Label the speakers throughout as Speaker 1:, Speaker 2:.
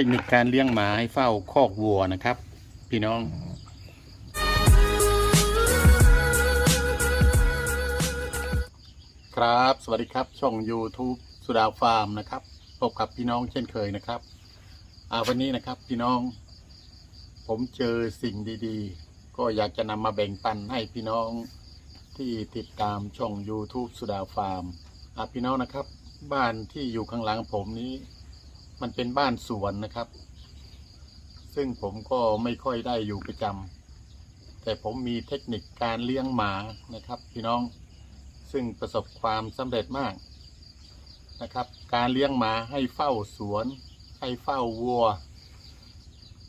Speaker 1: ทคนิคการเลี้ยงหมาให้เฝ้าคอกวัวนะครับ พี่น้อง ครับ สวัสดีครับ ช่อง YouTube สุดาฟาร์มนะครับ พบกับพี่น้องเช่นเคยนะครับอาวันนี้นะครับพี่น้อง ผมเจอสิ่งดี ๆ ก็อยากจะนำมาแบ่งปันให้พี่น้องที่ติดตามช่อง YouTube สุดาฟาร์มอ่าพี่น้องนะครับ บ้านที่อยู่ข้างหลังผมนี้ มันเป็นบ้านสวนนะครับ ซึ่งผมก็ไม่ค่อยได้อยู่ประจำแต่ผมมีเทคนิคการเลี้ยงหมานะครับ พี่น้องซึ่งประสบความสำเร็จมากนะครับ การเลี้ยงหมาให้เฝ้าสวน ให้เฝ้าวัว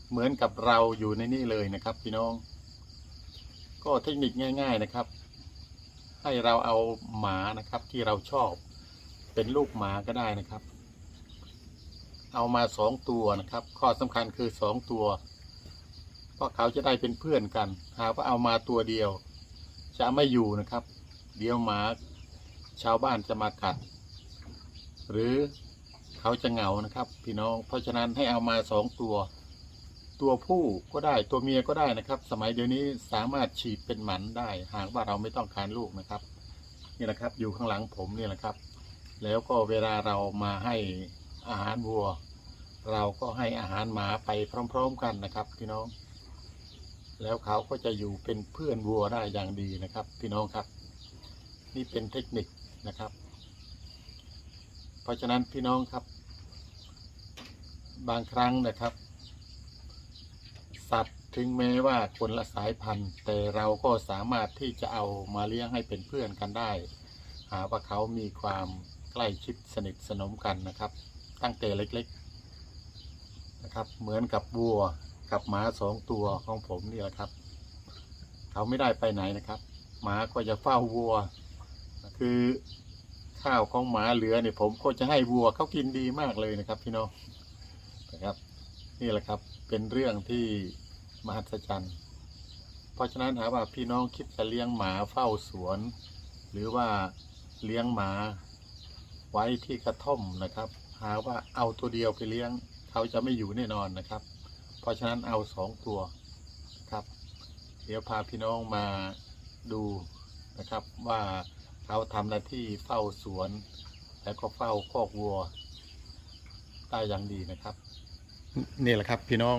Speaker 1: เหมือนกับเราอยู่ในนี่เลยนะครับ พี่น้อง ก็เทคนิคง่าย ๆนะครับ ให้เราเอาหมานะครับที่เราชอบ เป็นลูกหมาก็ได้นะครับ เอามาสองตัวนะครับ ข้อสำคัญคือสองตัว เพราะเขาจะได้เป็นเพื่อนกัน หากว่าเอามาตัวเดียว จะไม่อยู่นะครับ เดี๋ยวหมาชาวบ้านจะมากัด หรือเขาจะเหงานะครับ พี่น้อง เพราะฉะนั้นให้เอามาสองตัว ตัวผู้ก็ได้ตัวเมียก็ได้นะครับ สมัยเดี๋ยวนี้สามารถฉีดเป็นหมันได้ หากว่าเราไม่ต้องการลูกนะครับ นี่แหละครับ อยู่ข้างหลังผมนี่แหละครับ แล้วก็เวลาเรามาให้ อาหารวัว เราก็ให้อาหารหมาไปพร้อม ๆ กันนะครับ พี่น้อง แล้วเขาก็จะอยู่เป็นเพื่อนวัวได้อย่างดีนะครับ พี่น้องครับ นี่เป็นเทคนิคนะครับ เพราะฉะนั้นพี่น้องครับ บางครั้งนะครับ สัตว์ถึงแม้ว่าคนละสายพันธุ์ แต่เราก็สามารถที่จะเอามาเลี้ยงให้เป็นเพื่อนกันได้ หาว่าเขามีความใกล้ชิดสนิทสนมกันนะครับ ตั้งแต่เล็กๆนะครับ เหมือนกับวัวกับหมาสองตัวของผมนี่แหละครับ เขาไม่ได้ไปไหนนะครับหมาก็จะเฝ้าวัว คือข้าวของหมาเหลือเนี่ยผมก็จะให้วัวเขากินดีมากเลยนะครับพี่น้องนะครับ นี่แหละครับเป็นเรื่องที่มหัศจรรย์เพราะฉะนั้นหากว่าพี่น้องคิดจะเลี้ยงหมาเฝ้าสวน หรือว่าเลี้ยงหมาไว้ที่กระท่อมนะครับ หาว่าเอาตัวเดียวไปเลี้ยง เขาจะไม่อยู่แน่นอนนะครับ เพราะฉะนั้นเอาสองตัวครับ เดี๋ยวพาพี่น้องมาดูนะครับว่าเขาทำหน้าที่เฝ้าสวน แล้วก็เฝ้าคอกวัวได้อย่างดีนะครับ นี่แหละครับพี่น้อง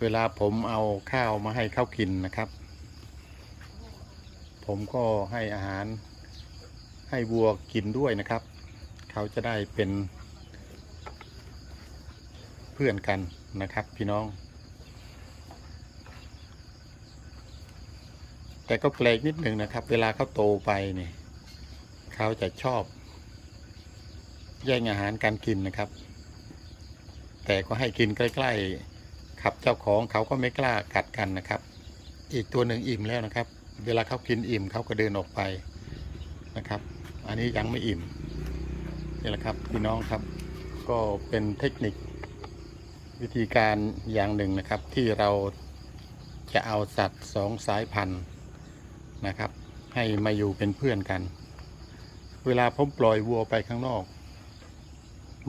Speaker 1: เวลาผมเอาข้าวมาให้เขากินนะครับ ผมก็ให้อาหารให้วัวกินด้วยนะครับ เขาจะได้เป็นเพื่อนกันนะครับพี่น้อง แต่ก็แปลกนิดหนึ่งนะครับ เวลาเขาโตไปเนี่ยเขาจะชอบ แย่งอาหารการกินนะครับ แต่ก็ให้กินใกล้ๆขับเจ้าของเขาก็ไม่กล้ากัดกันนะครับ อีกตัวหนึ่งอิ่มแล้วนะครับ เวลาเขากินอิ่มเขาก็เดินออกไปนะครับ อันนี้ยังไม่อิ่ม นี่แหละครับพี่น้องครับ ก็เป็นเทคนิควิธีการอย่างหนึ่งนะครับ ที่เราจะเอาสัตว์สองสายพันธุ์นะครับ ให้มาอยู่เป็นเพื่อนกัน เวลาผมปล่อยวัวไปข้างนอก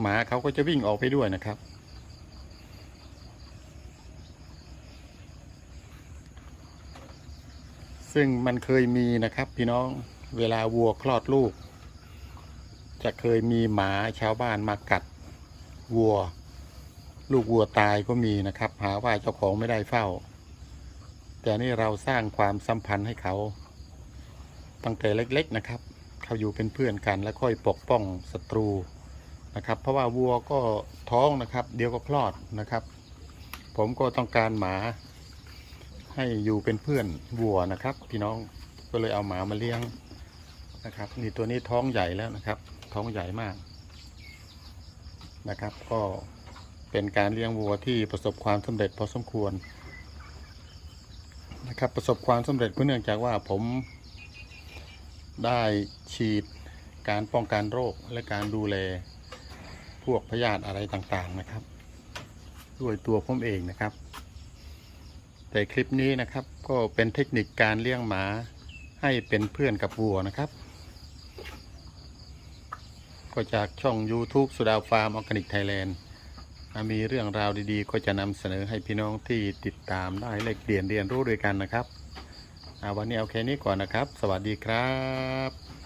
Speaker 1: หมาเขาก็จะวิ่งออกไปด้วยนะครับ ซึ่งมันเคยมีนะครับพี่น้องเวลาวัวคลอดลูก จะเคยมีหมาชาวบ้านมากัดวัว ลูกวัวตายก็มีนะครับ หาว่าเจ้าของไม่ได้เฝ้า แต่นี่เราสร้างความสัมพันธ์ให้เขา ตั้งแต่เล็ก ๆนะครับ เขาอยู่เป็นเพื่อนกันแล้วค่อยปกป้องศัตรูนะครับ เพราะว่าวัวก็ท้องนะครับ เดี๋ยวก็คลอดนะครับ ผมก็ต้องการหมาให้อยู่เป็นเพื่อนวัวนะครับ พี่น้องก็เลยเอาหมามาเลี้ยงนะครับนี่ตัวนี้ท้องใหญ่แล้วนะครับ ท้องใหญ่มากนะครับ ก็เป็นการเลี้ยงวัวที่ประสบความสำเร็จพอสมควรนะครับประสบความสำเร็จก็เนื่องจากว่าผมได้ฉีดการป้องกันโรคและการดูแลพวกพยาธิอะไรต่างๆนะครับ ด้วยตัวผมเองนะครับ แต่คลิปนี้นะครับก็เป็นเทคนิคการเลี้ยงหมาให้เป็นเพื่อนกับวัวนะครับ ก็จากช่อง YouTube สุดาฟาร์มออร์แกนิกไทยแลนด์มีเรื่องราวดีๆ ก็จะนำเสนอให้พี่น้องที่ติดตามได้เลกเปลี่ยนเรียนรู้ด้วยกันนะครับวันนี้เอาแค่นี้ก่อนนะครับ สวัสดีครับ